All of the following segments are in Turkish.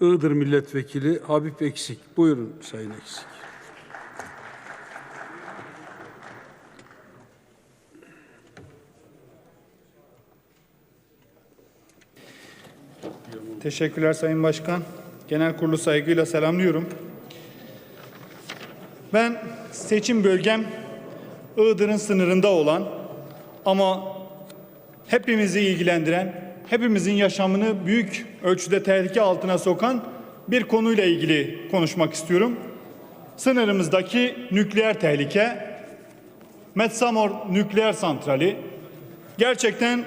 Iğdır Milletvekili Habib Eksik. Buyurun Sayın Eksik. Teşekkürler Sayın Başkan. Genel kurulu saygıyla selamlıyorum. Ben seçim bölgem Iğdır'ın sınırında olan ama hepimizi ilgilendiren, hepimizin yaşamını büyük ölçüde tehlike altına sokan bir konuyla ilgili konuşmak istiyorum. Sınırımızdaki nükleer tehlike, Metsamor nükleer santrali gerçekten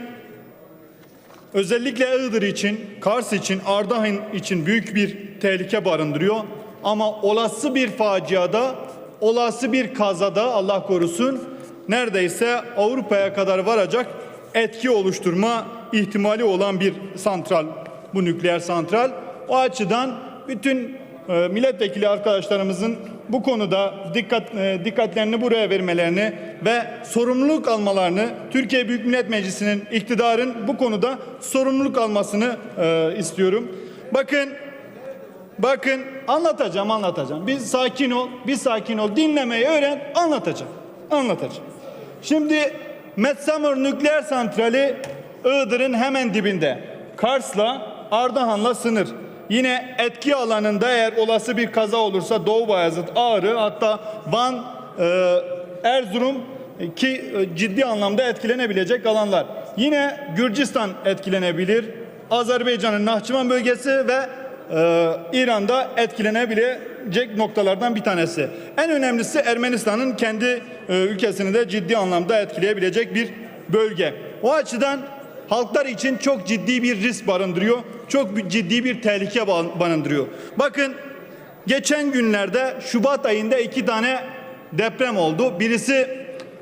Özellikle Iğdır için, Kars için, Ardahan için büyük bir tehlike barındırıyor. Ama olası bir faciada, olası bir kazada Allah korusun neredeyse Avrupa'ya kadar varacak etki oluşturma ihtimali olan bir santral bu nükleer santral. O açıdan bütün e, milletvekili arkadaşlarımızın bu konuda dikkat e, dikkatlerini buraya vermelerini ve sorumluluk almalarını Türkiye Büyük Millet Meclisi'nin iktidarın bu konuda sorumluluk almasını e, istiyorum. Bakın bakın anlatacağım anlatacağım. Bir sakin ol, bir sakin ol. Dinlemeyi öğren, anlatacağım. Anlatacağım. Şimdi Metsamor nükleer santrali Iğdır'ın hemen dibinde. Kars'la Ardahan'la sınır. Yine etki alanında eğer olası bir kaza olursa Doğu Bayazıt, Ağrı hatta Van, e, Erzurum e, ki e, ciddi anlamda etkilenebilecek alanlar. Yine Gürcistan etkilenebilir. Azerbaycan'ın Nahçıvan bölgesi ve e, İran'da etkilenebilecek noktalardan bir tanesi. En önemlisi Ermenistan'ın kendi e, ülkesini de ciddi anlamda etkileyebilecek bir bölge. O açıdan halklar için çok ciddi bir risk barındırıyor. Çok ciddi bir tehlike ba- barındırıyor. Bakın geçen günlerde Şubat ayında iki tane deprem oldu. Birisi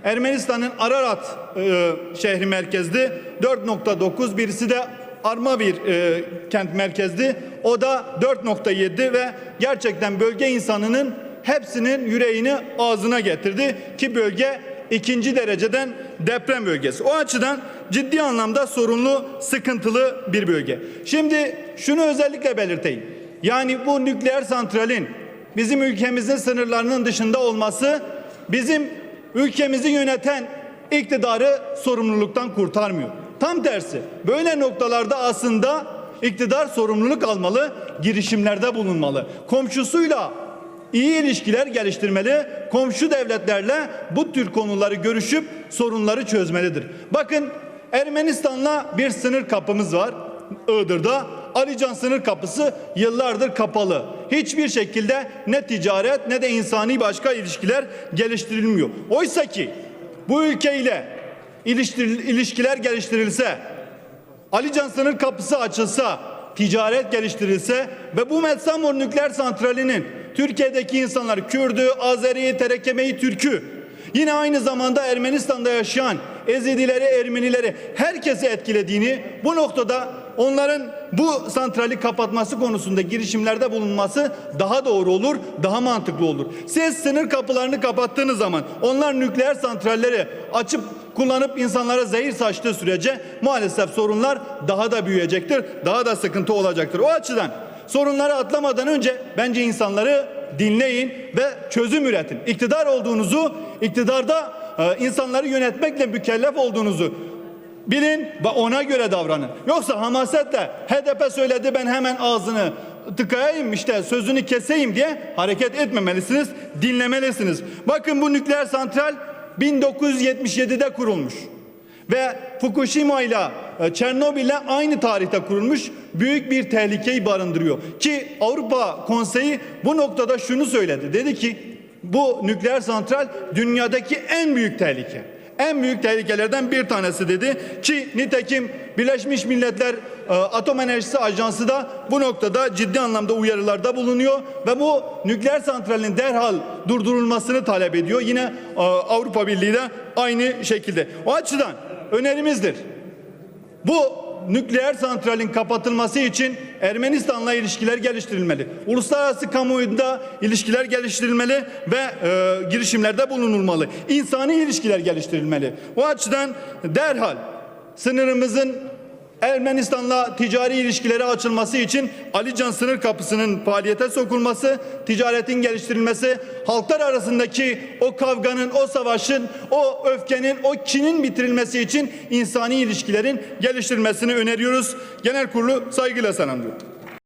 Ermenistan'ın Ararat e, şehri merkezdi 4.9 birisi de Armavir e, kent merkezdi. O da 4.7 ve gerçekten bölge insanının hepsinin yüreğini ağzına getirdi ki bölge ikinci dereceden deprem bölgesi. O açıdan ciddi anlamda sorunlu, sıkıntılı bir bölge. Şimdi şunu özellikle belirteyim. Yani bu nükleer santralin bizim ülkemizin sınırlarının dışında olması bizim ülkemizi yöneten iktidarı sorumluluktan kurtarmıyor. Tam tersi. Böyle noktalarda aslında iktidar sorumluluk almalı, girişimlerde bulunmalı. Komşusuyla iyi ilişkiler geliştirmeli, komşu devletlerle bu tür konuları görüşüp sorunları çözmelidir. Bakın Ermenistan'la bir sınır kapımız var Iğdır'da. Alican sınır kapısı yıllardır kapalı. Hiçbir şekilde ne ticaret ne de insani başka ilişkiler geliştirilmiyor. Oysa ki bu ülkeyle ilişkiler geliştirilse, Alican sınır kapısı açılsa, ticaret geliştirilse ve bu Metsamor nükleer santralinin Türkiye'deki insanlar Kürdü, Azeri, Terekemeyi, Türkü yine aynı zamanda Ermenistan'da yaşayan Ezidileri, Ermenileri herkesi etkilediğini bu noktada onların bu santrali kapatması konusunda girişimlerde bulunması daha doğru olur, daha mantıklı olur. Siz sınır kapılarını kapattığınız zaman onlar nükleer santralleri açıp kullanıp insanlara zehir saçtığı sürece maalesef sorunlar daha da büyüyecektir, daha da sıkıntı olacaktır. O açıdan sorunları atlamadan önce bence insanları dinleyin ve çözüm üretin. İktidar olduğunuzu, iktidarda e, insanları yönetmekle mükellef olduğunuzu bilin ve ona göre davranın. Yoksa hamasetle HDP söyledi ben hemen ağzını tıkayayım işte sözünü keseyim diye hareket etmemelisiniz, dinlemelisiniz. Bakın bu nükleer santral 1977'de kurulmuş. Ve Fukushima ile e, Çernobil ile aynı tarihte kurulmuş büyük bir tehlikeyi barındırıyor. Ki Avrupa Konseyi bu noktada şunu söyledi. Dedi ki bu nükleer santral dünyadaki en büyük tehlike. En büyük tehlikelerden bir tanesi dedi ki nitekim Birleşmiş Milletler e, Atom Enerjisi Ajansı da bu noktada ciddi anlamda uyarılarda bulunuyor ve bu nükleer santralin derhal durdurulmasını talep ediyor. Yine e, Avrupa Birliği de aynı şekilde. O açıdan önerimizdir. Bu nükleer santralin kapatılması için Ermenistan'la ilişkiler geliştirilmeli. Uluslararası kamuoyunda ilişkiler geliştirilmeli ve e, girişimlerde bulunulmalı. İnsani ilişkiler geliştirilmeli. O açıdan derhal sınırımızın Ermenistan'la ticari ilişkileri açılması için Alican sınır kapısının faaliyete sokulması, ticaretin geliştirilmesi, halklar arasındaki o kavganın, o savaşın, o öfkenin, o kinin bitirilmesi için insani ilişkilerin geliştirilmesini öneriyoruz. Genel kurulu saygıyla selamlıyorum.